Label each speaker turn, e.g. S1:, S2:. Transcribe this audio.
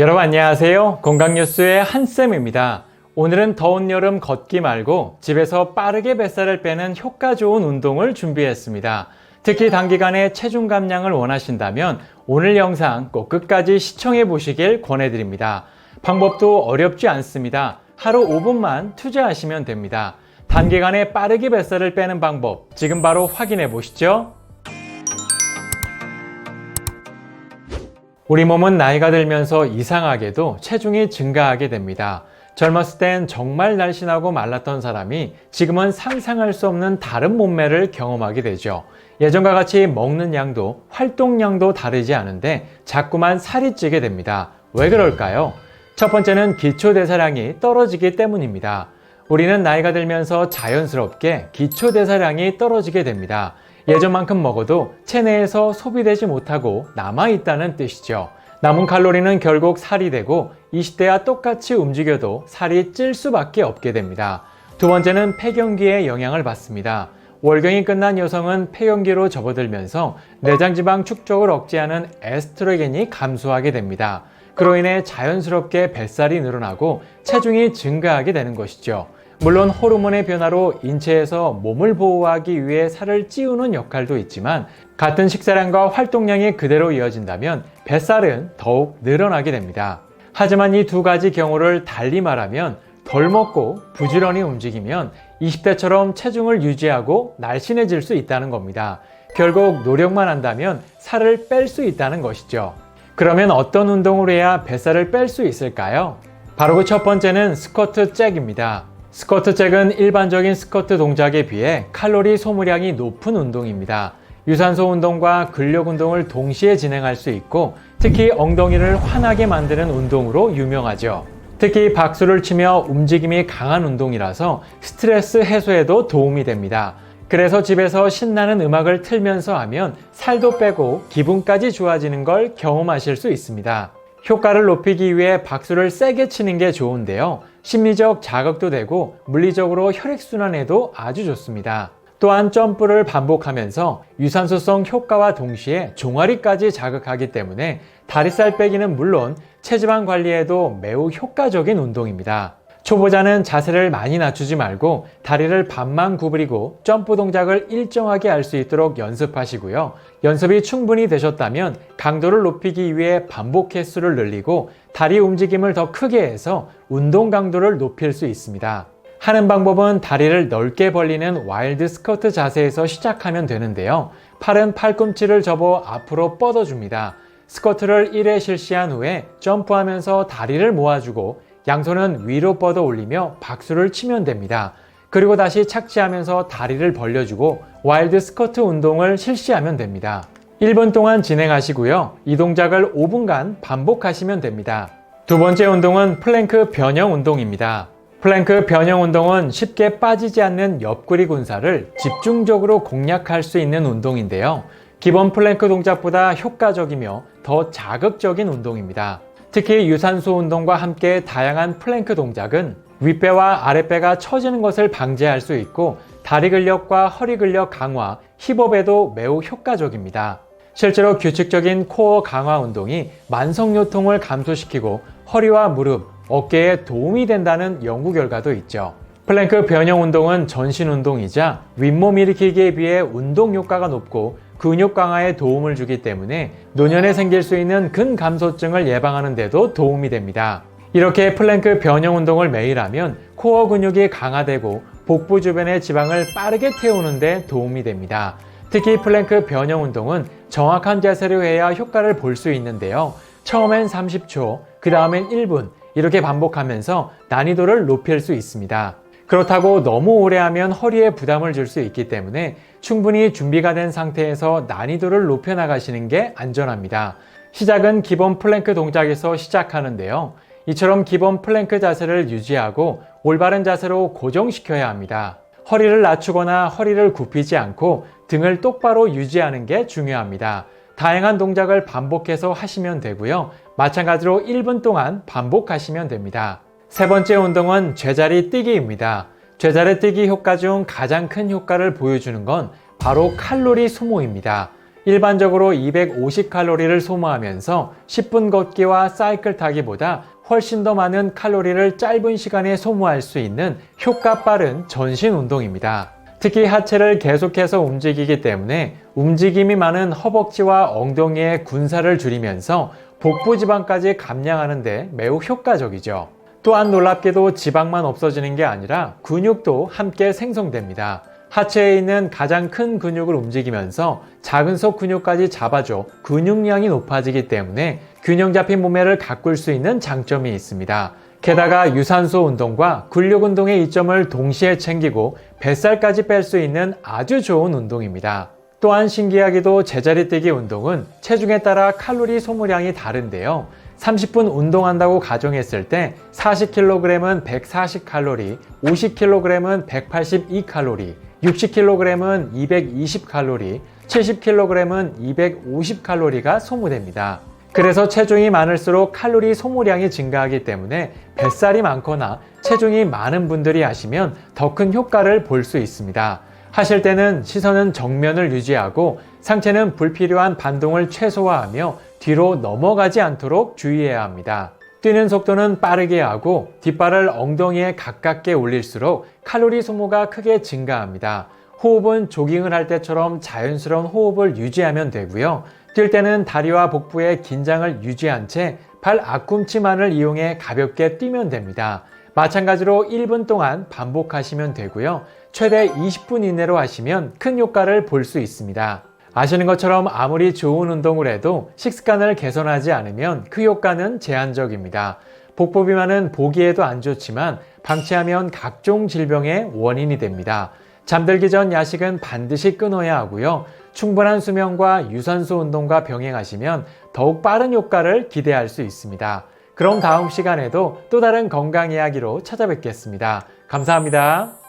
S1: 여러분 안녕하세요. 건강뉴스의 한쌤입니다. 오늘은 더운 여름 걷기 말고 집에서 빠르게 뱃살을 빼는 효과 좋은 운동을 준비했습니다. 특히 단기간에 체중 감량을 원하신다면 오늘 영상 꼭 끝까지 시청해 보시길 권해드립니다. 방법도 어렵지 않습니다. 하루 5분만 투자하시면 됩니다. 단기간에 빠르게 뱃살을 빼는 방법 지금 바로 확인해 보시죠. 우리 몸은 나이가 들면서 이상하게도 체중이 증가하게 됩니다. 젊었을 땐 정말 날씬하고 말랐던 사람이 지금은 상상할 수 없는 다른 몸매를 경험하게 되죠. 예전과 같이 먹는 양도 활동량도 다르지 않은데 자꾸만 살이 찌게 됩니다. 왜 그럴까요? 첫 번째는 기초대사량이 떨어지기 때문입니다. 우리는 나이가 들면서 자연스럽게 기초대사량이 떨어지게 됩니다. 예전만큼 먹어도 체내에서 소비되지 못하고 남아있다는 뜻이죠. 남은 칼로리는 결국 살이 되고 20대와 똑같이 움직여도 살이 찔 수밖에 없게 됩니다. 두 번째는 폐경기에 영향을 받습니다. 월경이 끝난 여성은 폐경기로 접어들면서 내장지방 축적을 억제하는 에스트로겐이 감소하게 됩니다. 그로 인해 자연스럽게 뱃살이 늘어나고 체중이 증가하게 되는 것이죠. 물론 호르몬의 변화로 인체에서 몸을 보호하기 위해 살을 찌우는 역할도 있지만 같은 식사량과 활동량이 그대로 이어진다면 뱃살은 더욱 늘어나게 됩니다. 하지만 이 두 가지 경우를 달리 말하면 덜 먹고 부지런히 움직이면 20대처럼 체중을 유지하고 날씬해질 수 있다는 겁니다. 결국 노력만 한다면 살을 뺄 수 있다는 것이죠. 그러면 어떤 운동을 해야 뱃살을 뺄 수 있을까요? 바로 그 첫 번째는 스쿼트 잭입니다. 스쿼트 잭은 일반적인 스쿼트 동작에 비해 칼로리 소모량이 높은 운동입니다. 유산소 운동과 근력 운동을 동시에 진행할 수 있고 특히 엉덩이를 환하게 만드는 운동으로 유명하죠. 특히 박수를 치며 움직임이 강한 운동이라서 스트레스 해소에도 도움이 됩니다. 그래서 집에서 신나는 음악을 틀면서 하면 살도 빼고 기분까지 좋아지는 걸 경험하실 수 있습니다. 효과를 높이기 위해 박수를 세게 치는 게 좋은데요. 심리적 자극도 되고 물리적으로 혈액순환에도 아주 좋습니다. 또한 점프를 반복하면서 유산소성 효과와 동시에 종아리까지 자극하기 때문에 다리살 빼기는 물론 체지방 관리에도 매우 효과적인 운동입니다. 초보자는 자세를 많이 낮추지 말고 다리를 반만 구부리고 점프 동작을 일정하게 할 수 있도록 연습하시고요. 연습이 충분히 되셨다면 강도를 높이기 위해 반복 횟수를 늘리고 다리 움직임을 더 크게 해서 운동 강도를 높일 수 있습니다. 하는 방법은 다리를 넓게 벌리는 와일드 스커트 자세에서 시작하면 되는데요. 팔은 팔꿈치를 접어 앞으로 뻗어줍니다. 스쿼트를 1회 실시한 후에 점프하면서 다리를 모아주고 양손은 위로 뻗어 올리며 박수를 치면 됩니다. 그리고 다시 착지하면서 다리를 벌려주고 와일드 스커트 운동을 실시하면 됩니다. 1분 동안 진행하시고요. 이 동작을 5분간 반복하시면 됩니다. 두 번째 운동은 플랭크 변형 운동입니다. 플랭크 변형 운동은 쉽게 빠지지 않는 옆구리 군살을 집중적으로 공략할 수 있는 운동인데요. 기본 플랭크 동작보다 효과적이며 더 자극적인 운동입니다. 특히 유산소 운동과 함께 다양한 플랭크 동작은 윗배와 아랫배가 처지는 것을 방지할 수 있고 다리 근력과 허리 근력 강화, 힙업에도 매우 효과적입니다. 실제로 규칙적인 코어 강화 운동이 만성요통을 감소시키고 허리와 무릎, 어깨에 도움이 된다는 연구 결과도 있죠. 플랭크 변형 운동은 전신 운동이자 윗몸 일으키기에 비해 운동 효과가 높고 근육 강화에 도움을 주기 때문에 노년에 생길 수 있는 근감소증을 예방하는 데도 도움이 됩니다. 이렇게 플랭크 변형 운동을 매일 하면 코어 근육이 강화되고 복부 주변의 지방을 빠르게 태우는 데 도움이 됩니다. 특히 플랭크 변형 운동은 정확한 자세로 해야 효과를 볼 수 있는데요. 처음엔 30초, 그 다음엔 1분, 이렇게 반복하면서 난이도를 높일 수 있습니다. 그렇다고 너무 오래 하면 허리에 부담을 줄 수 있기 때문에 충분히 준비가 된 상태에서 난이도를 높여 나가시는 게 안전합니다. 시작은 기본 플랭크 동작에서 시작하는데요. 이처럼 기본 플랭크 자세를 유지하고 올바른 자세로 고정시켜야 합니다. 허리를 낮추거나 허리를 굽히지 않고 등을 똑바로 유지하는 게 중요합니다. 다양한 동작을 반복해서 하시면 되고요. 마찬가지로 1분 동안 반복하시면 됩니다. 세 번째 운동은 제자리 뛰기입니다. 제자리 뛰기 효과 중 가장 큰 효과를 보여주는 건 바로 칼로리 소모입니다. 일반적으로 250칼로리를 소모하면서 10분 걷기와 사이클 타기보다 훨씬 더 많은 칼로리를 짧은 시간에 소모할 수 있는 효과 빠른 전신 운동입니다. 특히 하체를 계속해서 움직이기 때문에 움직임이 많은 허벅지와 엉덩이의 군살을 줄이면서 복부 지방까지 감량하는데 매우 효과적이죠. 또한 놀랍게도 지방만 없어지는 게 아니라 근육도 함께 생성됩니다. 하체에 있는 가장 큰 근육을 움직이면서 작은 속 근육까지 잡아줘 근육량이 높아지기 때문에 균형 잡힌 몸매를 가꿀 수 있는 장점이 있습니다. 게다가 유산소 운동과 근력 운동의 이점을 동시에 챙기고 뱃살까지 뺄 수 있는 아주 좋은 운동입니다. 또한 신기하게도 제자리 뛰기 운동은 체중에 따라 칼로리 소모량이 다른데요. 30분 운동한다고 가정했을 때 40kg은 140칼로리, 50kg은 182칼로리, 60kg은 220칼로리, 70kg은 250칼로리가 소모됩니다. 그래서 체중이 많을수록 칼로리 소모량이 증가하기 때문에 뱃살이 많거나 체중이 많은 분들이 하시면 더 큰 효과를 볼 수 있습니다. 하실 때는 시선은 정면을 유지하고 상체는 불필요한 반동을 최소화하며 뒤로 넘어가지 않도록 주의해야 합니다. 뛰는 속도는 빠르게 하고 뒷발을 엉덩이에 가깝게 올릴수록 칼로리 소모가 크게 증가합니다. 호흡은 조깅을 할 때처럼 자연스러운 호흡을 유지하면 되고요. 뛸 때는 다리와 복부의 긴장을 유지한 채 발 앞꿈치만을 이용해 가볍게 뛰면 됩니다. 마찬가지로 1분 동안 반복하시면 되고요. 최대 20분 이내로 하시면 큰 효과를 볼 수 있습니다. 아시는 것처럼 아무리 좋은 운동을 해도 식습관을 개선하지 않으면 그 효과는 제한적입니다. 복부 비만은 보기에도 안 좋지만 방치하면 각종 질병의 원인이 됩니다. 잠들기 전 야식은 반드시 끊어야 하고요. 충분한 수면과 유산소 운동과 병행하시면 더욱 빠른 효과를 기대할 수 있습니다. 그럼 다음 시간에도 또 다른 건강 이야기로 찾아뵙겠습니다. 감사합니다.